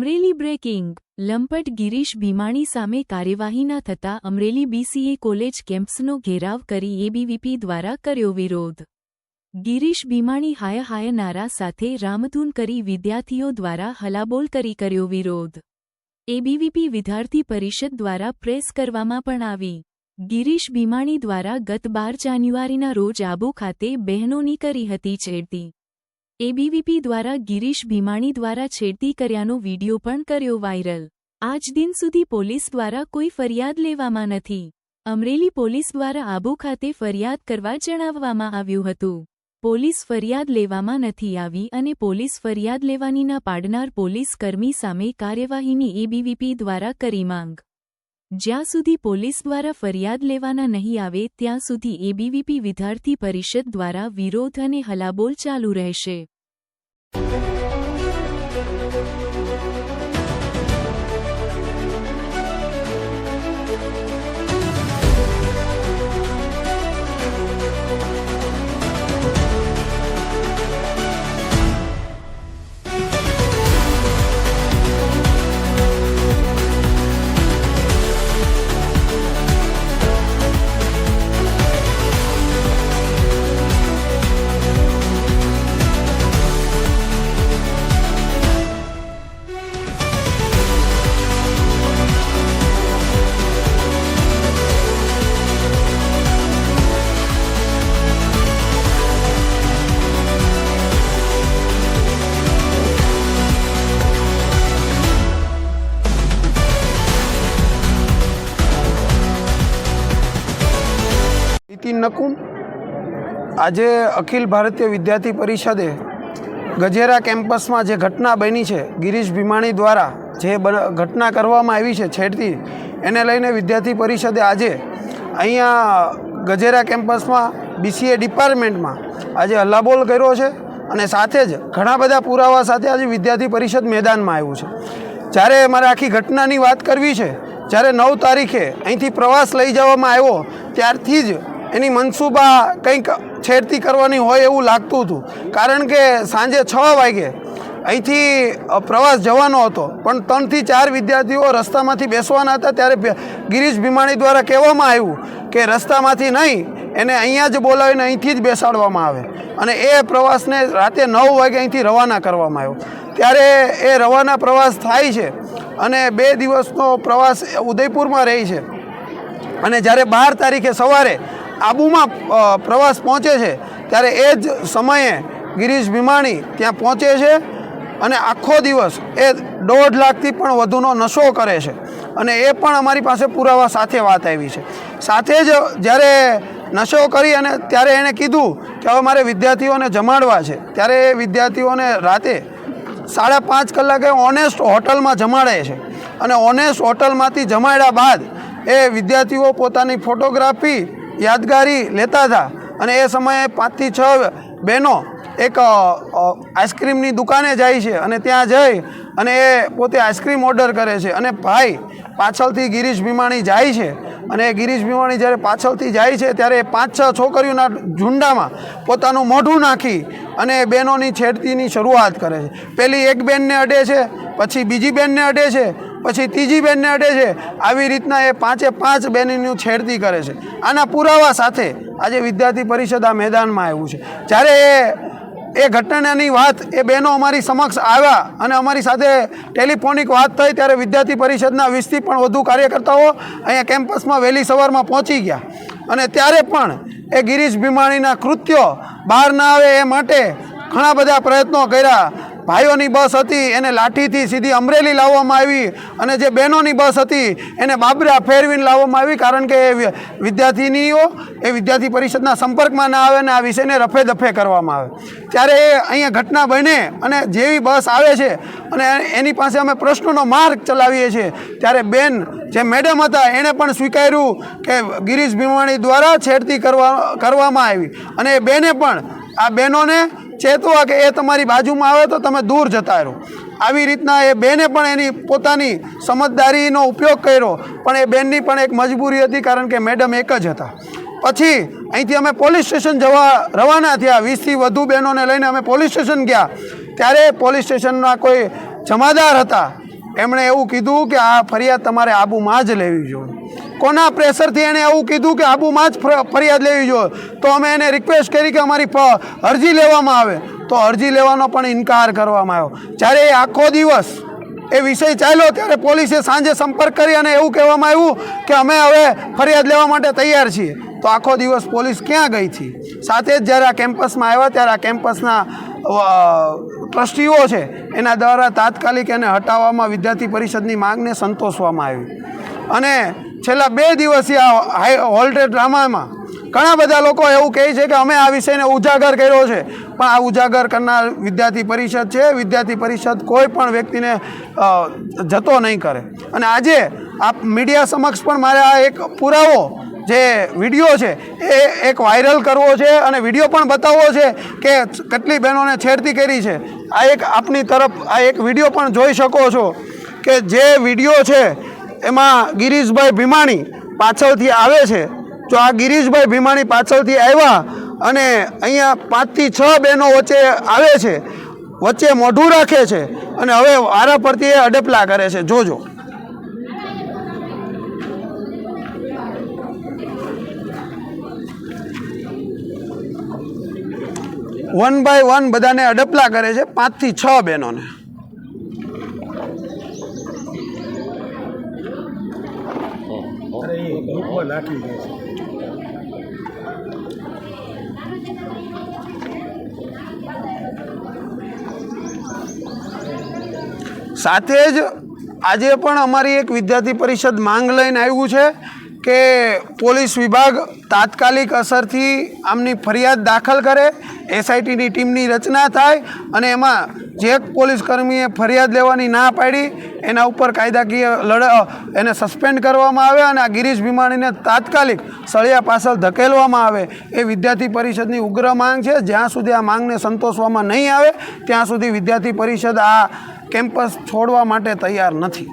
Amreli breaking. લંપટ ગિરીશ ભીમાણી સામે કાર્યવાહી ન થતા અમરેલી બીસીએ કોલેજ કેમ્પસનો ઘેરાવ કરી એબીવીપી દ્વારા કર્યો વિરોધ. ગિરીશ ભીમાણી હાય હાય નારા સાથે રામધૂન કરી વિદ્યાર્થીઓ દ્વારા હલાબોલ કરી કર્યો વિરોધ. એબીવીપી વિદ્યાર્થી પરિષદ દ્વારા પ્રેસ કરવામાં પણ આવી. ગિરીશ ભીમાણી દ્વારા ગત બાર જાન્યુઆરીના રોજ આબુ ખાતે બહેનોની કરી હતી છેડતી એબીવીપી દ્વારા ગિરીશ ભીમાણી દ્વારા છેડતી કર્યાનો વીડિયો પણ કર્યો વાયરલ. આજ દિન સુધી પોલીસ દ્વારા કોઈ ફરિયાદ લેવામાં નથી. અમરેલી પોલીસ દ્વારા આબુ ખાતે ફરિયાદ કરવા જણાવવામાં આવ્યું હતું. પોલીસ ફરિયાદ લેવામાં નથી આવી અને પોલીસ ફરિયાદ લેવાની ના પાડનાર પોલીસ કર્મી સામે કાર્યવાહીની એબીવીપી દ્વારા કરી માંગ. જ્યાં સુધી પોલીસ દ્વારા ફરિયાદ લેવાના નહીં આવે ત્યાં સુધી એબીવીપી વિદ્યાર્થી પરિષદ દ્વારા વિરોધ અને હલાબોલ ચાલુ રહેશે. નકુમ આજે અખિલ ભારતીય વિદ્યાર્થી પરિષદે ગજેરા કેમ્પસમાં જે ઘટના બની છે, ગિરીશ ભીમાણી દ્વારા જે ઘટના કરવામાં આવી છે છેડતી, એને લઈને વિદ્યાર્થી પરિષદે આજે અહીંયા ગજેરા કેમ્પસમાં બીસીએ ડિપાર્ટમેન્ટમાં આજે હલ્લાબોલ કર્યો છે અને સાથે જ ઘણા બધા પુરાવા સાથે આજે વિદ્યાર્થી પરિષદ મેદાનમાં આવ્યું છે. જ્યારે મારે આખી ઘટનાની વાત કરવી છે, જ્યારે નવ તારીખે અહીંથી પ્રવાસ લઈ જવામાં આવ્યો, ત્યારથી જ એની મનસૂબા કંઈક છેડતી કરવાની હોય એવું લાગતું હતું. કારણ કે સાંજે છ વાગે અહીંથી પ્રવાસ જવાનો હતો. પણ ત્રણથી ચાર વિદ્યાર્થીઓ રસ્તામાંથી બેસવાના હતા. ત્યારે ગિરીશ ભીમાણી દ્વારા કહેવામાં આવ્યું કે રસ્તામાંથી નહીં, એને અહીંયા જ બોલાવીને અહીંથી જ બેસાડવામાં આવે. અને એ પ્રવાસને રાતે નવ વાગે અહીંથી રવાના કરવામાં આવ્યો. ત્યારે એ રવાના પ્રવાસ થાય છે અને બે દિવસનો પ્રવાસ ઉદયપુરમાં રહે છે. અને જ્યારે બાર તારીખે સવારે આબુમાં પ્રવાસ પહોંચે છે, ત્યારે એ જ સમયે ગિરીશ ભીમાણી ત્યાં પહોંચે છે અને આખો દિવસ એ દોઢ લાખથી પણ વધુનો નશો કરે છે. અને એ પણ અમારી પાસે પુરાવા સાથે વાત આવી છે. સાથે જ જ્યારે નશો કરી અને ત્યારે એણે કીધું કે હવે મારે વિદ્યાર્થીઓને જમાડવા છે, ત્યારે એ વિદ્યાર્થીઓને રાતે સાડા પાંચ કલાકે ઓનેસ્ટ હોટલમાં જમાડે છે. અને ઓનેસ્ટ હોટલમાંથી જમાડ્યા બાદ એ વિદ્યાર્થીઓ પોતાની ફોટોગ્રાફી યાદગારી લેતા હતા. અને એ સમયે પાંચથી છ બહેનો એક આઈસ્ક્રીમની દુકાને જાય છે અને ત્યાં જઈ અને એ પોતે આઈસ્ક્રીમ ઓર્ડર કરે છે. અને ભાઈ પાછળથી ગિરીશ ભીમાણી જાય છે. અને ગિરીશ ભીમાણી જ્યારે પાછળથી જાય છે ત્યારે પાંચ, છ છોકરીઓના ઝુંડામાં પોતાનું મોઢું નાખી અને એ બહેનોની છેડતીની શરૂઆત કરે છે. પેલી એક બેનને અડે છે, પછી બીજી બેનને અડે છે પછી ત્રીજી બેનને અડે છે. આવી રીતના એ પાંચે પાંચ બેનની છેડતી કરે છે. આના પુરાવા સાથે આજે વિદ્યાર્થી પરિષદ આ મેદાનમાં આવ્યું છે. જ્યારે એ એ ઘટનાની વાત, એ બહેનો અમારી સમક્ષ આવ્યા અને અમારી સાથે ટેલિફોનિક વાત થઈ, ત્યારે વિદ્યાર્થી પરિષદના વીસથી પણ વધુ કાર્યકર્તાઓ અહીંયા કેમ્પસમાં વહેલી સવારમાં પહોંચી ગયા. અને ત્યારે પણ એ ગિરીશ ભીમાણીના કૃત્યો બહાર ના આવે એ માટે ઘણા બધા પ્રયત્નો કર્યા. ભાઈઓની બસ હતી, એને લાઠીથી સીધી અમરેલી લાવવામાં આવી અને જે બહેનોની બસ હતી, એને બાબરા ફેરવીને લાવવામાં આવી કારણ કે એ વિદ્યાર્થીનીઓ, એ વિદ્યાર્થી પરિષદના સંપર્કમાં ના આવે અને આ વિષયને રફે દફે કરવામાં આવે. ત્યારે એ અહીંયા ઘટના બને અને જેવી બસ આવે છે અને એની પાસે અમે પ્રશ્નોનો માર્ગ ચલાવીએ છીએ, ત્યારે બેન જે મેડમ હતા, એણે પણ સ્વીકાર્યું કે ગિરીશ ભીમાણી દ્વારા છેડતી કરવા, કરવામાં આવી અને એ બેને પણ, આ બહેનોને ચેતવા કે એ તમારી બાજુમાં આવે તો તમે દૂર જતા રહો. આવી રીતના એ બેને પણ એની પોતાની સમજદારીનો ઉપયોગ કર્યો. પણ એ બેનની પણ એક મજબૂરી હતી કારણ કે મેડમ એક જ હતા. પછી અહીંથી અમે પોલીસ સ્ટેશન જવા રવાના થયા. વીસથી વધુ બહેનોને લઈને અમે પોલીસ સ્ટેશન ગયા. ત્યારે પોલીસ સ્ટેશનના કોઈ જમાદાર હતા. એમણે એવું કીધું કે આ ફરિયાદ તમારે આબુમાં જ લેવી જોઈએ. કોના પ્રેશરથી એણે એવું કીધું કે આબુમાં જ ફરિયાદ લેવી જોઈએ? તો અમે એને રિક્વેસ્ટ કરી કે અમારી અરજી લેવામાં આવે. તો અરજી લેવાનો પણ ઇનકાર કરવામાં આવ્યો. જ્યારે એ આખો દિવસ એ વિષય ચાલ્યો, ત્યારે પોલીસે સાંજે સંપર્ક કરી અને એવું કહેવામાં આવ્યું કે અમે હવે ફરિયાદ લેવા માટે તૈયાર છીએ. તો આખો દિવસ પોલીસ ક્યાં ગઈ હતી? સાથે જ જ્યારે આ કેમ્પસમાં આવ્યા, ત્યારે આ કેમ્પસના ટ્રસ્ટીઓ છે, એના દ્વારા તાત્કાલિક એને હટાવવામાં વિદ્યાર્થી પરિષદની માંગને સંતોષવામાં આવી. અને છેલ્લા બે દિવસથી આ હોલ્ટેડ ડ્રામામાં ઘણા બધા લોકો એવું કહે છે કે અમે આ વિષયને ઉજાગર કર્યો છે. પણ આ ઉજાગર કરનાર વિદ્યાર્થી પરિષદ છે. વિદ્યાર્થી પરિષદ કોઈ પણ વ્યક્તિને જતો નહીં કરે. અને આજે આ મીડિયા સમક્ષ પણ મારે આ એક પુરાવો જે વીડિયો છે એ એક વાયરલ કરવો છે અને વીડિયો પણ બતાવવો છે કે કેટલી બહેનોને છેડતી કરી છે. આ એક આપની તરફ, આ એક વીડિયો પણ જોઈ શકો છો કે જે વીડિયો છે એમાં ગિરીશભાઈ ભીમાણી પાછળથી આવે છે. તો આ ગિરીશભાઈ ભીમાણી પાછળથી આવ્યા અને અહીંયા પાંચથી છ બહેનો વચ્ચે આવે છે, વચ્ચે મોઢું રાખે છે અને હવે વારા પરથી એ અડપલા કરે છે. જોજો. વન બાય વન બધાને અડપલા કરે છે પાંચથી છ બહેનોને. નાખી દે છે. સાથે જ આજે પણ અમારી એક વિદ્યાર્થી પરિષદ માંગ લઈને આવ્યું છે. કે પોલીસ વિભાગ તાત્કાલિક અસરથી આમની ફરિયાદ દાખલ કરે, એસઆઈટીની ટીમની રચના થાય અને એમાં જે પોલીસ કર્મીએ ફરિયાદ લેવાની ના પાડી, એના ઉપર કાયદાકીય લડ એને સસ્પેન્ડ કરવામાં આવે અને આ ગિરીશ ભીમાણીને તાત્કાલિક સળિયા પાછળ ધકેલવામાં આવે એ વિદ્યાર્થી પરિષદની ઉગ્ર માંગ છે. જ્યાં સુધી આ માંગને સંતોષવામાં નહીં આવે, ત્યાં સુધી વિદ્યાર્થી પરિષદ આ કેમ્પસ છોડવા માટે તૈયાર નથી.